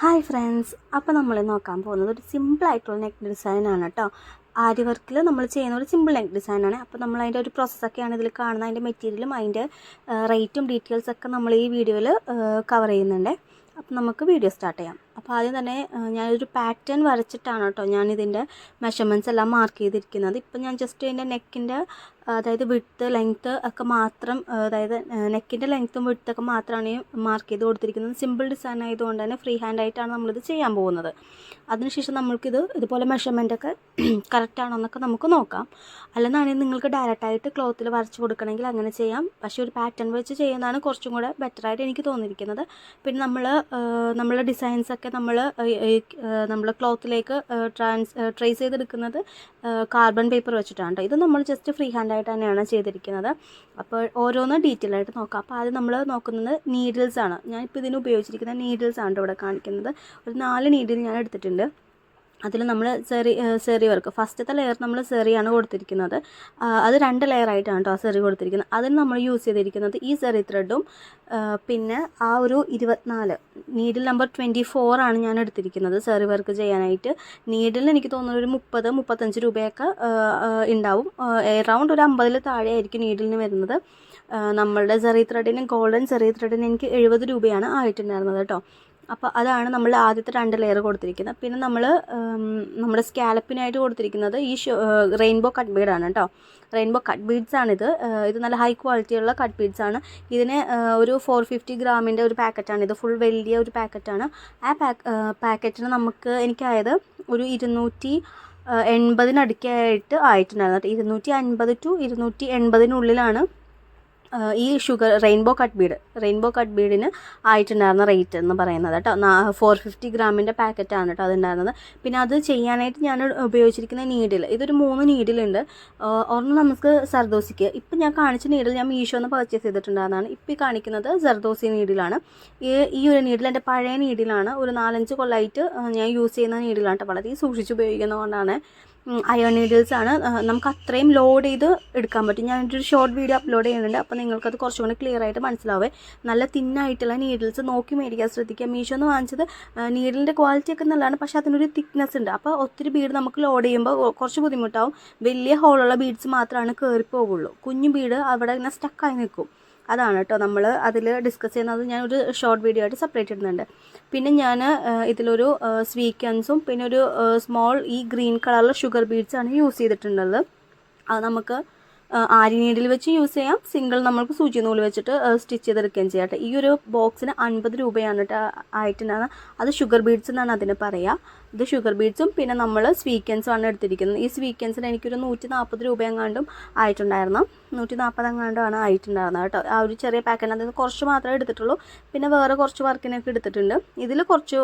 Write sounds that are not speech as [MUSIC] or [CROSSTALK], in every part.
Hi friends. അപ്പോൾ നമ്മൾ നോക്കാൻ പോകുന്നത് ഒരു സിമ്പിളായിട്ടുള്ള നെക്ക് ഡിസൈനാണ് കേട്ടോ ആരി വർക്കിൽ നമ്മൾ ചെയ്യുന്ന ഒരു സിമ്പിൾ നെക്ക് ഡിസൈനാണ് അപ്പോൾ നമ്മൾ അതിന്റെ ഒരു പ്രോസസ്സൊക്കെയാണ് ഇതിൽ കാണുന്നത്. അതിന്റെ മെറ്റീരിയലും അതിന്റെ റേറ്റും ഡീറ്റെയിൽസ് ഒക്കെ നമ്മൾ ഈ വീഡിയോയിൽ കവർ ചെയ്യുന്നുണ്ട്. അപ്പോൾ നമുക്ക് വീഡിയോ സ്റ്റാർട്ട് ചെയ്യാം. അപ്പോൾ ആദ്യം തന്നെ ഞാനൊരു പാറ്റേൺ വരച്ചിട്ടാണ് കേട്ടോ ഞാനിതിന്റെ മെഷർമെന്റ്സ് എല്ലാം മാർക്ക് ചെയ്തിരിക്കുന്നത്. ഇപ്പം ഞാൻ ജസ്റ്റ് ഇതിന്റെ നെക്കിന്റെ അതായത് വിട്ത് ലെങ്ത്ത് ഒക്കെ മാത്രം അതായത് നെക്കിന്റെ ലെങ്ത്തും വിഡ്ത്തൊക്കെ മാത്രമാണ് മാർക്ക് ചെയ്ത് കൊടുത്തിരിക്കുന്നത്. സിമ്പിൾ ഡിസൈൻ ആയതുകൊണ്ട് തന്നെ ഫ്രീ ഹാൻഡ് ആയിട്ടാണ് നമ്മളിത് ചെയ്യാൻ പോകുന്നത്. അതിനുശേഷം നമ്മൾക്കിത് ഇതുപോലെ മെഷർമെന്റ് ഒക്കെ [CLEARS THROAT] കറക്റ്റ് ആണോ എന്നൊക്കെ നമുക്ക് നോക്കാം. അല്ലെന്നാണെങ്കിൽ നിങ്ങൾക്ക് ഡയറക്റ്റായിട്ട് ക്ലോത്തിൽ വരച്ച് കൊടുക്കണമെങ്കിൽ അങ്ങനെ ചെയ്യാം. പക്ഷേ ഒരു പാറ്റേൺ വെച്ച് ചെയ്യുന്നതാണ് കുറച്ചും കൂടെ ബെറ്ററായിട്ട് എനിക്ക് തോന്നിയിരിക്കുന്നത്. പിന്നെ നമ്മൾ നമ്മളെ ഡിസൈൻസ് ഒക്കെ നമ്മൾ നമ്മൾ ക്ലോത്തിലേക്ക് ട്രാൻസ് ട്രേസ് ചെയ്തെടുക്കുന്നത് കാർബൺ പേപ്പർ വെച്ചിട്ടാണ് ഇത് നമ്മൾ ജസ്റ്റ് ഫ്രീ ഹാൻഡ് ആയിട്ട് തന്നെയാണ് ചെയ്തിരിക്കുന്നത്. അപ്പോൾ ഓരോന്ന് ഡീറ്റെയിൽ ആയിട്ട് നോക്കാം. അപ്പോൾ ആദ്യം നമ്മൾ നോക്കുന്നത് നീഡിൽസ് ആണ്. ഞാനിപ്പോൾ ഇതിന് ഉപയോഗിച്ചിരിക്കുന്ന നീഡിൽസ് ആണ് ട്ടോ ഇവിടെ കാണിക്കുന്നത്. ഒരു നാല് നീഡിൽ ഞാൻ എടുത്തിട്ടുണ്ട്. അതിൽ നമ്മൾ സെറി സെറി വർക്ക് ഫസ്റ്റത്തെ ലെയർ നമ്മൾ സെറിയാണ് കൊടുത്തിരിക്കുന്നത്. അത് രണ്ട് ലെയർ ആയിട്ടാണ് കേട്ടോ ആ സെറി കൊടുത്തിരിക്കുന്നത്. അതിന് നമ്മൾ യൂസ് ചെയ്തിരിക്കുന്നത് ഈ സെറി ത്രെഡും പിന്നെ ആ ഒരു ഇരുപത്തിനാല് നീഡിൽ നമ്പർ ട്വന്റി ആണ് ഞാൻ എടുത്തിരിക്കുന്നത് സെറി വർക്ക് ചെയ്യാനായിട്ട്. നീഡിൽ എനിക്ക് തോന്നുന്നു ഒരു മുപ്പത് മുപ്പത്തഞ്ച് രൂപയൊക്കെ ഉണ്ടാവും എറൗണ്ട് ഒരു അമ്പതിൽ താഴെ ആയിരിക്കും നീഡിലിന് വരുന്നത് നമ്മളുടെ സെറി ത്രെഡിന് ഗോൾഡൻ സെറി ത്രെഡിന് എനിക്ക് എഴുപത് രൂപയാണ് ആയിട്ടുണ്ടായിരുന്നത് കേട്ടോ അപ്പോൾ അതാണ് നമ്മൾ ആദ്യത്തെ രണ്ട് ലെയർ കൊടുത്തിരിക്കുന്നത്. പിന്നെ നമ്മൾ നമ്മുടെ സ്കാലപ്പിനായിട്ട് കൊടുത്തിരിക്കുന്നത് ഈ റെയിൻബോ കട്ട് ബീഡാണ് കേട്ടോ റെയിൻബോ കട്ട് ബീഡ്സ് ആണിത്. ഇത് നല്ല ഹൈ ക്വാളിറ്റിയുള്ള കട്ട് ബീഡ്സ് ആണ്. ഇതിന് ഒരു ഫോർ ഫിഫ്റ്റി ഗ്രാമിന്റെ ഒരു പാക്കറ്റാണ് ഇത് ഫുൾ വലിയ ഒരു പാക്കറ്റാണ് ആ പാക്ക് പാക്കറ്റിന് നമുക്ക് എനിക്കായത് ഒരു ഇരുന്നൂറ്റി എൺപതിനടുക്കായിട്ട് ആയിട്ടുണ്ടായിരുന്നു ഇരുന്നൂറ്റി അൻപത് ടു ഇരുന്നൂറ്റി എൺപതിനുള്ളിലാണ് ഈ sugar rainbow cut bead. Rainbow cut ബീഡിന് ആയിട്ടുണ്ടായിരുന്ന റേറ്റ് എന്ന് പറയുന്നത് കേട്ടോ. ഫോർ ഫിഫ്റ്റി ഗ്രാമിന്റെ പാക്കറ്റാണ് കേട്ടോ അതുണ്ടായിരുന്നത്. പിന്നെ അത് ചെയ്യാനായിട്ട് ഞാൻ ഉപയോഗിച്ചിരിക്കുന്ന നീഡിൽ ഇതൊരു മൂന്ന് നീഡിലുണ്ട് ഒരെണ്ണം നമുക്ക് സർദോസിക്ക് ഇപ്പം ഞാൻ കാണിച്ച നീഡിൽ ഞാൻ മീഷോ മീഷോന്ന് പർച്ചേസ് ചെയ്തിട്ടുണ്ടായിരുന്നതാണ്. ഇപ്പം ഈ കാണിക്കുന്നത് സർദോസി നീഡിലാണ് ഈ ഒരു നീഡിൽ എന്റെ പഴയ നീഡിലാണ് ഒരു നാലഞ്ച് ആഹ് ഞാൻ യൂസ് ചെയ്യുന്ന നീഡിലാണ് കേട്ടോ വളരെ സൂക്ഷിച്ച് ഉപയോഗിക്കുന്നതുകൊണ്ടാണ് അയൺ നീഡിൽസ് ആണ്. നമുക്ക് അത്രയും ലോഡ് ചെയ്ത് എടുക്കാൻ പറ്റും. ഞാൻ ഒരു ഷോർട്ട് വീഡിയോ അപ്ലോഡ് ചെയ്യുന്നുണ്ട്. അപ്പോൾ നിങ്ങൾക്കത് കുറച്ചും കൂടി ക്ലിയർ ആയിട്ട് മനസ്സിലാവേ. നല്ല തിന്നായിട്ടുള്ള നീഡിൽസ് നോക്കി മേടിക്കാൻ ശ്രദ്ധിക്കുക. മീഷോ എന്ന് വാങ്ങിച്ചത് നീഡിലിന്റെ ക്വാളിറ്റി ഒക്കെ നല്ലതാണ്. പക്ഷേ അതിനൊരു തിക്നെസ് ഉണ്ട്. അപ്പോൾ ഒത്തിരി ബീഡ് നമുക്ക് ലോഡ് ചെയ്യുമ്പോൾ കുറച്ച് ബുദ്ധിമുട്ടാവും. വലിയ ഹോളുള്ള ബീഡ്സ് മാത്രമാണ് കയറി പോകുള്ളൂ കുഞ്ഞു ബീഡ് അവിടെ ഇങ്ങനെ സ്റ്റക്കായി നിൽക്കും. അതാണ് കേട്ടോ നമ്മൾ അതിൽ ഡിസ്കസ് ചെയ്യുന്നത്. ഞാൻ ഒരു ഷോർട്ട് വീഡിയോ ആയിട്ട് സെപ്പറേറ്റ് ഇടുന്നുണ്ട്. പിന്നെ ഞാൻ ഇതിലൊരു സ്വീക്കൻസും പിന്നെ ഒരു സ്മോൾ ഈ ഗ്രീൻ കളറിലെ ഷുഗർ ബീഡ്സാണ് യൂസ് ചെയ്തിട്ടുള്ളത്. അത് നമുക്ക് ആരിനീഡിൽ ആരി നീഡിൽ വെച്ച് യൂസ് ചെയ്യാം. സിംഗിൾ നമ്മൾക്ക് സൂചി നൂൽ വെച്ചിട്ട് സ്റ്റിച്ച് ചെയ്തെടുക്കുകയും ചെയ്യാം കേട്ടോ ഈ ഒരു ബോക്സിന് അൻപത് രൂപയാണ് കേട്ടോ ആയിട്ടുണ്ടാകുന്നത് അത് ഷുഗർ ബീഡ്സ് എന്നാണ് അതിന് പറയുക ഇത് ഷുഗർ ബീഡ്സും പിന്നെ നമ്മൾ സ്വീക്കൻസും ആണ് എടുത്തിരിക്കുന്നത്. ഈ സ്വീക്കൻസിന് എനിക്കൊരു നൂറ്റി നാൽപ്പത് രൂപ എങ്ങാണ്ടും ആയിട്ടുണ്ടായിരുന്നു. നൂറ്റി നാൽപ്പത് എങ്ങാണ്ടാണ് ആയിട്ടുണ്ടായിരുന്നത് കേട്ടോ. ആ ഒരു ചെറിയ പാക്കറ്റ് അതായത് കുറച്ച് മാത്രമേ എടുത്തിട്ടുള്ളൂ. പിന്നെ വേറെ കുറച്ച് വർക്കിനൊക്കെ എടുത്തിട്ടുണ്ട്. ഇതിൽ കുറച്ച്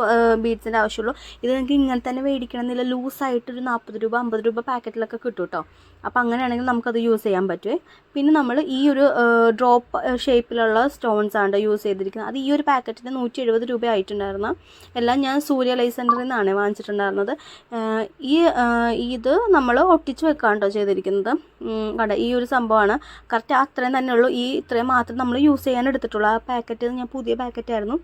ബീഡ്സിന്റെ ആവശ്യമുള്ളൂ. ഇത് നിങ്ങൾക്ക് ഇങ്ങനെ തന്നെ മേടിക്കണമെന്നില്ല ലൂസായിട്ട് ഒരു നാൽപ്പത് രൂപ അമ്പത് രൂപ പാക്കറ്റിലൊക്കെ കിട്ടും കേട്ടോ. അപ്പോൾ അങ്ങനെയാണെങ്കിൽ നമുക്കത് യൂസ് ചെയ്യാൻ പറ്റുമേ പിന്നെ നമ്മൾ ഈ ഒരു ഡ്രോപ്പ് ഷേപ്പിലുള്ള സ്റ്റോൺസ് ആണ് യൂസ് ചെയ്തിരിക്കുന്നത്. അത് ഈ ഒരു പാക്കറ്റിന് നൂറ്റി എഴുപത് രൂപ ആയിട്ടുണ്ടായിരുന്നു. എല്ലാം ഞാൻ സൂര്യ ലൈ സെന്ററിൽ നിന്നാണ് ഏഹ് ഈ ഇത് നമ്മൾ ഒട്ടിച്ച് വെക്കാണ് കേട്ടോ ചെയ്തിരിക്കുന്നത് കണ്ടോ ഈ ഒരു സംഭവമാണ്. കറക്റ്റ് അത്രയും തന്നെ ഉള്ളൂ. ഈ ഇത്രയും മാത്രം നമ്മൾ യൂസ് ചെയ്യാൻ എടുത്തിട്ടുള്ളൂ. ആ പാക്കറ്റ് ഞാൻ പുതിയ പാക്കറ്റായിരുന്നു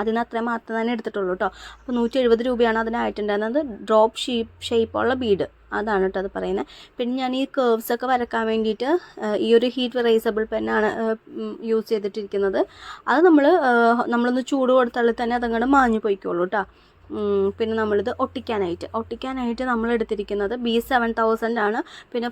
അതിന് അത്രയും മാത്രം തന്നെ എടുത്തിട്ടുള്ളൂ കേട്ടോ അപ്പോൾ നൂറ്റി എഴുപത് രൂപയാണ് അതിനായിട്ടുണ്ടായിരുന്നത്. ഡ്രോപ്പ് ഷീപ്പ് ഷേപ്പുള്ള ബീഡ്. അതാണ് കേട്ടോ അത് പറയുന്നത് പിന്നെ ഞാൻ ഈ കേർവ്സ് ഒക്കെ വരക്കാൻ വേണ്ടിയിട്ട് ഈ ഒരു ഹീറ്റ് റേസബിൾ പെന്നാണ് യൂസ് ചെയ്തിട്ടിരിക്കുന്നത്. അത് നമ്മൾ നമ്മളൊന്ന് ചൂട് കൊടുത്താൽ തന്നെ അതങ്ങോട്ട് മാഞ്ഞു പോയിക്കോളൂ കേട്ടോ പിന്നെ നമ്മളിത് ഒട്ടിക്കാനായിട്ട്. ഒട്ടിക്കാനായിട്ട് നമ്മൾ എടുത്തിരിക്കുന്നത് ബി സെവൻ തൗസൻഡ് ആണ്. പിന്നെ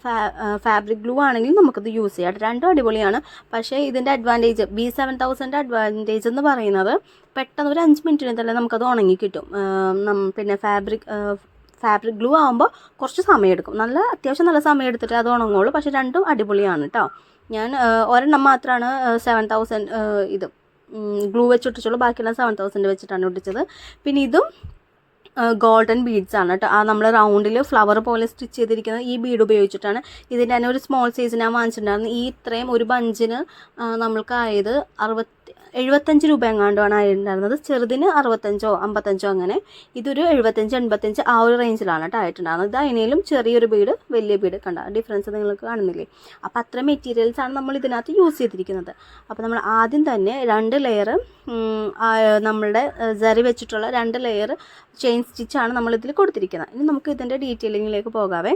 ഫാബ്രിക് ഗ്ലൂ ആണെങ്കിൽ നമുക്കിത് യൂസ് ചെയ്യാം. രണ്ടും അടിപൊളിയാണ്. പക്ഷേ ഇതിന്റെ advantage B seven thousand advantage എന്ന് പറയുന്നത് പെട്ടെന്ന് ഒരു അഞ്ച് മിനിറ്റിന് തന്നെ നമുക്കത് ഉണങ്ങി കിട്ടും. പിന്നെ ഫാബ്രിക് ഫാബ്രിക് ഗ്ലൂ ആകുമ്പോൾ കുറച്ച് സമയം എടുക്കും. നല്ല അത്യാവശ്യം നല്ല സമയം എടുത്തിട്ട് അത് ഉണങ്ങുള്ളൂ. പക്ഷേ രണ്ടും അടിപൊളിയാണ് കേട്ടോ ഞാൻ ഒരെണ്ണം മാത്രമാണ് സെവൻ തൗസൻഡ് ഇത് ഗ്ലൂ വെച്ച് ഒട്ടിച്ചുള്ളൂ. ബാക്കിയെല്ലാം സെവൻ തൗസൻഡ് വെച്ചിട്ടാണ് ഒട്ടിച്ചത്. പിന്നെ ഇതും ഗോൾഡൻ ബീഡ്സ് ആണ് കേട്ടോ ആ നമ്മൾ റൗണ്ടിൽ ഫ്ലവർ പോലെ സ്റ്റിച്ച് ചെയ്തിരിക്കുന്നത് ഈ ബീഡ് ഉപയോഗിച്ചിട്ടാണ് ഇതിന്റെ തന്നെ ഒരു സ്മോൾ സൈസ് ഞാൻ വാങ്ങിച്ചിട്ടുണ്ടായിരുന്നു. ഈ ഇത്രയും ഒരു ബഞ്ചിന് നമ്മൾക്കായത് അറുപത്തി എഴുപത്തഞ്ച് രൂപ എങ്ങാണ്ടാണ് ആയിട്ടുണ്ടായിരുന്നത്. ചെറുതിന് അറുപത്തഞ്ചോ അമ്പത്തഞ്ചോ അങ്ങനെ ഇതൊരു എഴുപത്തഞ്ച് എൺപത്തഞ്ച് ആ ഒരു റേഞ്ചിലാണ് കേട്ടോ ആയിട്ടുണ്ടാകുന്നത് ഇത് അതിനേലും ചെറിയൊരു ബീഡ് വലിയ ബീഡ് കണ്ട ഡിഫറൻസ് നിങ്ങൾക്ക് കാണുന്നില്ലേ? അപ്പോൾ അത്ര മെറ്റീരിയൽസ് ആണ് നമ്മൾ ഇതിനകത്ത് യൂസ് ചെയ്തിരിക്കുന്നത്. അപ്പോൾ നമ്മൾ ആദ്യം തന്നെ രണ്ട് ലെയർ നമ്മളുടെ ജറി വെച്ചിട്ടുള്ള രണ്ട് ലെയർ ചെയിൻ സ്റ്റിച്ചാണ് നമ്മളിതിൽ കൊടുത്തിരിക്കുന്നത്. ഇനി നമുക്ക് ഇതിന്റെ ഡീറ്റെയിലിങ്ങിലേക്ക് പോകാവേ.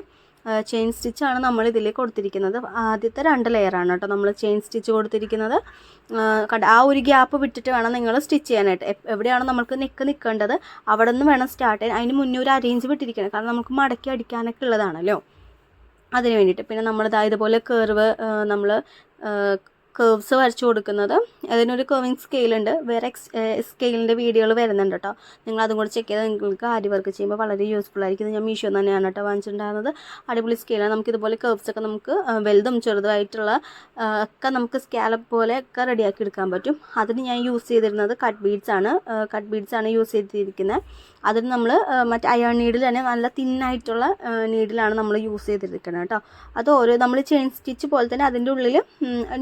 ചെയിൻ സ്റ്റിച്ചാണ് നമ്മൾ ഇതിൽ കൊടുത്തിരിക്കുന്നത്. ആദ്യത്തെ രണ്ട് ലെയറാണ് കേട്ടോ നമ്മൾ ചെയിൻ സ്റ്റിച്ച് കൊടുത്തിരിക്കുന്നത്. ആ ഒരു ഗ്യാപ്പ് വിട്ടിട്ട് വേണം നിങ്ങൾ സ്റ്റിച്ച് ചെയ്യാനായിട്ട്. എവിടെയാണ് നമുക്ക് നിൽക്ക് നിൽക്കേണ്ടത് അവിടെ നിന്ന് വേണം സ്റ്റാർട്ട് ചെയ്യാൻ. അതിന് മുന്നേ ഒരു അറേഞ്ച് വിട്ടിരിക്കണം. കാരണം നമുക്ക് മടക്കി അടിക്കാനൊക്കെ ഉള്ളതാണല്ലോ. അതിന് വേണ്ടിയിട്ട്. പിന്നെ നമ്മളിതാ ഇതുപോലെ കർവ് നമ്മൾ കേർവ്സ് വരച്ചു കൊടുക്കുന്നത്. അതിനൊരു കർവിങ് സ്കെയിലുണ്ട് വേറെ എക്സ് സ്കെയിലിന്റെ വീഡിയോകൾ വരുന്നുണ്ട് കേട്ടോ നിങ്ങൾ അതും കൂടി ചെക്ക് ചെയ്താൽ നിങ്ങൾക്ക് ആരി വർക്ക് ചെയ്യുമ്പോൾ വളരെ യൂസ്ഫുൾ ആയിരിക്കും. ഞാൻ മീഷോ തന്നെയാണ് കേട്ടോ വാങ്ങിച്ചിട്ടുണ്ടായിരുന്നത്. അടിപൊളി സ്കെയിലാണ് നമുക്ക് ഇതുപോലെ കേർവ്സ് ഒക്കെ നമുക്ക് വലുതും ചെറുതുമായിട്ടുള്ള ഒക്കെ നമുക്ക് സ്കാലപ്പ് പോലെ ഒക്കെ റെഡിയാക്കി എടുക്കാൻ പറ്റും. അതിന് ഞാൻ യൂസ് ചെയ്തിരുന്നത് കട്ട് ബീഡ്സ് ആണ്. കട്ട് ബീഡ്സ് ആണ് യൂസ് ചെയ്തിരിക്കുന്നത്. അതിന് നമ്മൾ മറ്റേ അയൺ നീഡിൽ തന്നെ നല്ല തിന്നായിട്ടുള്ള നീഡിലാണ് നമ്മൾ യൂസ് ചെയ്തിരിക്കുന്നത് കേട്ടോ അത് ഓരോ നമ്മൾ ചെയിൻ സ്റ്റിച്ച് പോലെ തന്നെ അതിന്റെ ഉള്ളിൽ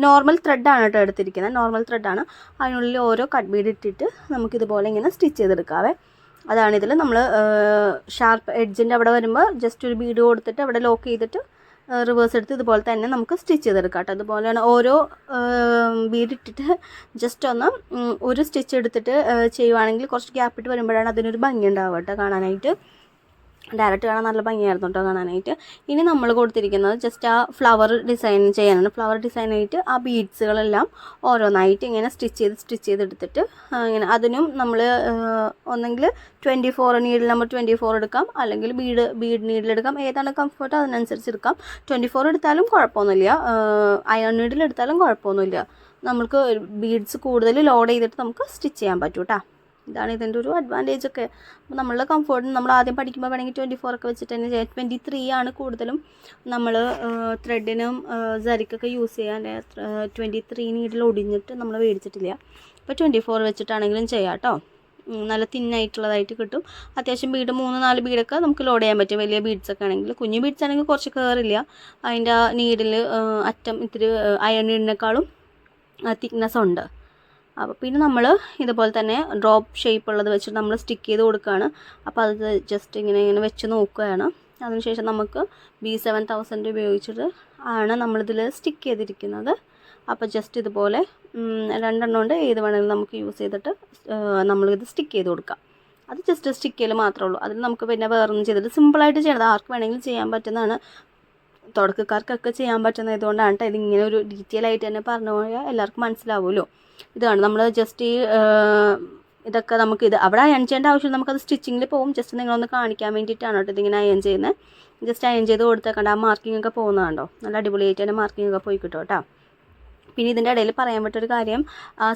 നോർമൽ ത്രെഡാണ് കേട്ടോ എടുത്തിരിക്കുന്നത്. നോർമൽ ത്രെഡാണ് അതിനുള്ളിൽ ഓരോ കട്ട് ബീഡ് ഇട്ടിട്ട് നമുക്കിതുപോലെ ഇങ്ങനെ സ്റ്റിച്ച് ചെയ്തെടുക്കാവേ. അതാണ് ഇതിൽ നമ്മൾ ഷാർപ്പ് എഡ്ജിന്റെ അവിടെ വരുമ്പോൾ ജസ്റ്റ് ഒരു ബീഡ് കൊടുത്തിട്ട് അവിടെ ലോക്ക് ചെയ്തിട്ട് റിവേഴ്സ് എടുത്ത് ഇതുപോലെ തന്നെ നമുക്ക് സ്റ്റിച്ച് ചെയ്തെടുക്കാം കേട്ടോ. അതുപോലെയാണ് ഓരോ ബീഡ് ഇട്ടിട്ട് ജസ്റ്റ് ഒന്ന് ഒരു സ്റ്റിച്ച് എടുത്തിട്ട് ചെയ്യുവാണെങ്കിൽ കുറച്ച് ഗ്യാപ്പ് ഇട്ട് വരുമ്പോഴാണ് അതിനൊരു ഭംഗി ഉണ്ടാവുക കേട്ടോ കാണാനായിട്ട്. ഡയറക്റ്റ് കാണാൻ നല്ല ഭംഗിയായിരുന്നു കേട്ടോ കാണാനായിട്ട്. ഇനി നമ്മൾ കൊടുത്തിരിക്കുന്നത് ജസ്റ്റ് ആ ഫ്ലവർ ഡിസൈൻ ചെയ്യാനാണ്. ഫ്ലവർ ഡിസൈനായിട്ട് ആ ബീഡ്സുകളെല്ലാം ഓരോന്നായിട്ട് ഇങ്ങനെ സ്റ്റിച്ച് ചെയ്ത് സ്റ്റിച്ച് ചെയ്തെടുത്തിട്ട് ഇങ്ങനെ അതിനും നമ്മൾ ഒന്നെങ്കിൽ twenty four needle number twenty four എടുക്കാം. അല്ലെങ്കിൽ ബീഡ് ബീഡ് നീഡിൽ എടുക്കാം. ഏതാണ് കംഫർട്ട് അതിനനുസരിച്ച് എടുക്കാം. ട്വന്റി ഫോർ എടുത്താലും കുഴപ്പമൊന്നുമില്ല. അയൺ നീഡിൽ എടുത്താലും കുഴപ്പമൊന്നുമില്ല. നമുക്ക് ബീഡ്സ് കൂടുതൽ ലോഡ് ചെയ്തിട്ട് നമുക്ക് സ്റ്റിച്ച് ചെയ്യാൻ പറ്റും കേട്ടോ ഇതാണ് ഇതിന്റെ ഒരു അഡ്വാന്റേജ് ഒക്കെ. നമ്മളുടെ കംഫോർട്ട് നമ്മൾ ആദ്യം പഠിക്കുമ്പോൾ വേണമെങ്കിൽ ട്വന്റി ഫോർ ഒക്കെ വെച്ചിട്ട് തന്നെ ചെയ്യാം. ട്വന്റി ത്രീ ആണ് കൂടുതലും നമ്മൾ ത്രെഡിനും ജരിക്കൊക്കെ യൂസ് ചെയ്യാൻ ട്വന്റി ത്രീ നീഡിൽ ഒടിഞ്ഞിട്ട് നമ്മൾ മേടിച്ചിട്ടില്ല. അപ്പോൾ ട്വന്റി ഫോർ വെച്ചിട്ടാണെങ്കിലും ചെയ്യാം കേട്ടോ. നല്ല തിന്നായിട്ടുള്ളതായിട്ട് കിട്ടും. അത്യാവശ്യം ബീഡ് മൂന്ന് നാല് ബീഡൊക്കെ നമുക്ക് ലോഡ് ചെയ്യാൻ പറ്റും. വലിയ ബീഡ്സൊക്കെ ആണെങ്കിൽ. കുഞ്ഞു ബീഡ്സ് ആണെങ്കിൽ കുറച്ച് കയറില്ല അതിന്റെ നീഡിൽ അറ്റം ഇത്തിരി അയൺ ഇടിനേക്കാളും തിക്നെസ് ഉണ്ട്. അപ്പോൾ പിന്നെ നമ്മൾ ഇതുപോലെ തന്നെ ഡ്രോപ്പ് ഷേപ്പ് ഉള്ളത് വെച്ചിട്ട് നമ്മൾ സ്റ്റിക്ക് ചെയ്ത് കൊടുക്കുകയാണ് അപ്പോൾ അത് ജസ്റ്റ് ഇങ്ങനെ ഇങ്ങനെ വെച്ച് നോക്കുകയാണ്. അതിനുശേഷം നമുക്ക് ബി സെവൻ തൗസൻഡ് ഉപയോഗിച്ചിട്ട് ആണ് നമ്മളിതിൽ സ്റ്റിക്ക് ചെയ്തിരിക്കുന്നത്. അപ്പോൾ ജസ്റ്റ് ഇതുപോലെ രണ്ടെണ്ണം കൊണ്ട് ഏത് വേണമെങ്കിലും നമുക്ക് യൂസ് ചെയ്തിട്ട് നമ്മളിത് സ്റ്റിക്ക് ചെയ്ത് കൊടുക്കാം. അത് ജസ്റ്റ് സ്റ്റിക്ക് ചെയ്യൽ മാത്രമേ ഉള്ളൂ. അതിൽ നമുക്ക് പിന്നെ വേറൊന്നും ചെയ്തിട്ട് സിമ്പിളായിട്ട് ചെയ്യണത് ആർക്ക് വേണമെങ്കിലും ചെയ്യാൻ പറ്റുന്നതാണ്. തുടക്കക്കാർക്കൊക്കെ ചെയ്യാൻ പറ്റുന്നത് ഇതുകൊണ്ടാണ് കേട്ടോ ഇതിങ്ങനെ ഒരു ഡീറ്റെയിൽ ആയിട്ട് തന്നെ പറഞ്ഞു പോയാൽ എല്ലാവർക്കും മനസ്സിലാവുമല്ലോ. ഇതാണ് നമ്മൾ ജസ്റ്റ് ഈ ഇതൊക്കെ നമുക്ക് ഇത് അവിടെ അയൺ ചെയ്യേണ്ട ആവശ്യം നമുക്കത് സ്റ്റിച്ചിങ്ങിൽ പോകും ജസ്റ്റ് നിങ്ങളൊന്ന് കാണിക്കാൻ വേണ്ടിയിട്ടാണ് കേട്ടോ ഇതിങ്ങനെ അയൺ ചെയ്യുന്നത്. ജസ്റ്റ് അയൺ ചെയ്ത് കൊടുത്തേക്കണ്ട. ആ മാർക്കിംഗ് ഒക്കെ പോകുന്നതുണ്ടോ നല്ല അടിപൊളിയായിട്ട് തന്നെ മാർക്കിങ്ങൊക്കെ പോയി കിട്ടും കേട്ടോ പിന്നെ ഇതിന്റെ ഇടയിൽ പറയാൻ പറ്റൊരു കാര്യം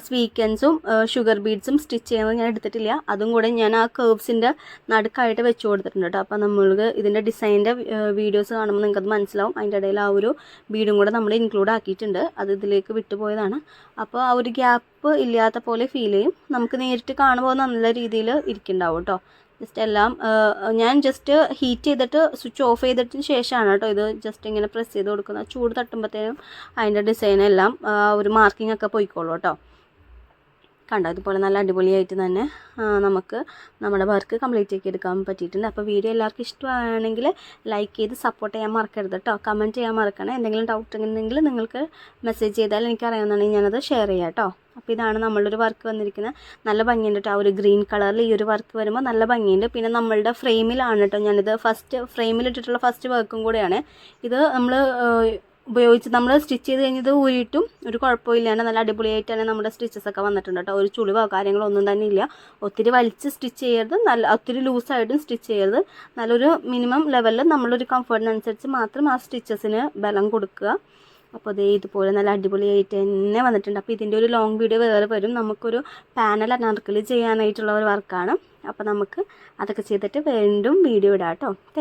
സ്വീക്കൻസും ഷുഗർ ബീഡ്സും സ്റ്റിച്ച് ചെയ്യുന്നത് ഞാൻ എടുത്തിട്ടില്ല. അതും കൂടെ ഞാൻ ആ കേർവ്സിന്റെ നടുക്കായിട്ട് വെച്ച് കൊടുത്തിട്ടുണ്ട് കേട്ടോ അപ്പോൾ നമ്മൾക്ക് ഇതിന്റെ ഡിസൈനിന്റെ വീഡിയോസ് കാണുമ്പോൾ നിങ്ങൾക്കത് മനസ്സിലാവും. അതിന്റെ ഇടയിൽ ആ ഒരു ബീഡും കൂടെ നമ്മൾ ഇൻക്ലൂഡ് ആക്കിയിട്ടുണ്ട്. അത് ഇതിലേക്ക് വിട്ടുപോയതാണ്. അപ്പോൾ ആ ഒരു ഗ്യാപ്പ് ഇല്ലാത്ത പോലെ ഫീൽ ചെയ്യും. നമുക്ക് നേരിട്ട് കാണുമ്പോൾ നല്ല രീതിയിൽ ഇരിക്കുന്നുണ്ടാവും കേട്ടോ ജസ്റ്റ് എല്ലാം ഞാൻ ജസ്റ്റ് ഹീറ്റ് ചെയ്തിട്ട് സ്വിച്ച് ഓഫ് ചെയ്തിട്ടതിന് ശേഷമാണ് കേട്ടോ ഇത് ജസ്റ്റ് ഇങ്ങനെ പ്രസ് ചെയ്ത് കൊടുക്കുന്നത്. ചൂട് തട്ടുമ്പോഴത്തേനും അതിന്റെ ഡിസൈനെല്ലാം ഒരു മാർക്കിംഗ് ഒക്കെ പോയിക്കോളൂ കേട്ടോ. കണ്ടോ? ഇതുപോലെ നല്ല അടിപൊളിയായിട്ട് തന്നെ നമുക്ക് നമ്മുടെ വർക്ക് കംപ്ലീറ്റ് ആക്കി എടുക്കാൻ പറ്റിയിട്ടുണ്ട്. അപ്പോൾ വീഡിയോ എല്ലാവർക്കും ഇഷ്ടമാണെങ്കിൽ ലൈക്ക് ചെയ്ത് സപ്പോർട്ട് ചെയ്യാൻ മറക്കരുത് കേട്ടോ കമന്റ് ചെയ്യാൻ മറക്കണേ. എന്തെങ്കിലും ഡൗട്ട് ഉണ്ടെങ്കിൽ നിങ്ങൾക്ക് മെസ്സേജ് ചെയ്താൽ എനിക്ക് അറിയാവുന്നതാണെങ്കിൽ ഞാനത് ഷെയർ ചെയ്യാം കേട്ടോ അപ്പോൾ ഇതാണ് നമ്മളൊരു വർക്ക് വന്നിരിക്കുന്നത്. നല്ല ഭംഗിയുണ്ട് കേട്ടോ ആ ഒരു ഗ്രീൻ കളറിൽ ഈ ഒരു വർക്ക് വരുമ്പോൾ നല്ല ഭംഗിയുണ്ട്. പിന്നെ നമ്മളുടെ ഫ്രെയിമിലാണ് കേട്ടോ ഞാനിത് ഫസ്റ്റ് ഫ്രെയിമിലിട്ടിട്ടുള്ള ഫസ്റ്റ് വർക്കും കൂടെയാണ്. ഇത് നമ്മൾ ഉപയോഗിച്ച് നമ്മൾ സ്റ്റിച്ച് ചെയ്ത് കഴിഞ്ഞത് ഊരിയിട്ടും ഒരു കുഴപ്പമില്ലാണ്ട് നല്ല അടിപൊളിയായിട്ട് തന്നെ നമ്മുടെ സ്റ്റിച്ചസ് ഒക്കെ വന്നിട്ടുണ്ട് കേട്ടോ. ഒരു ചുളിവോ കാര്യങ്ങളോ ഒന്നും തന്നെ ഇല്ല. ഒത്തിരി വലിച്ച് സ്റ്റിച്ച് ചെയ്യരുത്. നല്ല ഒത്തിരി ലൂസായിട്ടും സ്റ്റിച്ച് ചെയ്യരുത്. നല്ലൊരു മിനിമം ലെവലിൽ നമ്മളൊരു കംഫർട്ടിനനുസരിച്ച് മാത്രം ആ സ്റ്റിച്ചസിന് ബലം കൊടുക്കുക. അപ്പോൾ അതേ ഇതുപോലെ നല്ല അടിപൊളിയായിട്ട് തന്നെ വന്നിട്ടുണ്ട്. അപ്പോൾ ഇതിന്റെ ഒരു ലോങ് വീഡിയോ വേറെ വരും. നമുക്കൊരു പാനൽ അനാർക്കലി ചെയ്യാനായിട്ടുള്ള ഒരു വർക്കാണ് അപ്പോൾ നമുക്ക് അതൊക്കെ ചെയ്തിട്ട് വീണ്ടും വീഡിയോ ഇടാം കേട്ടോ.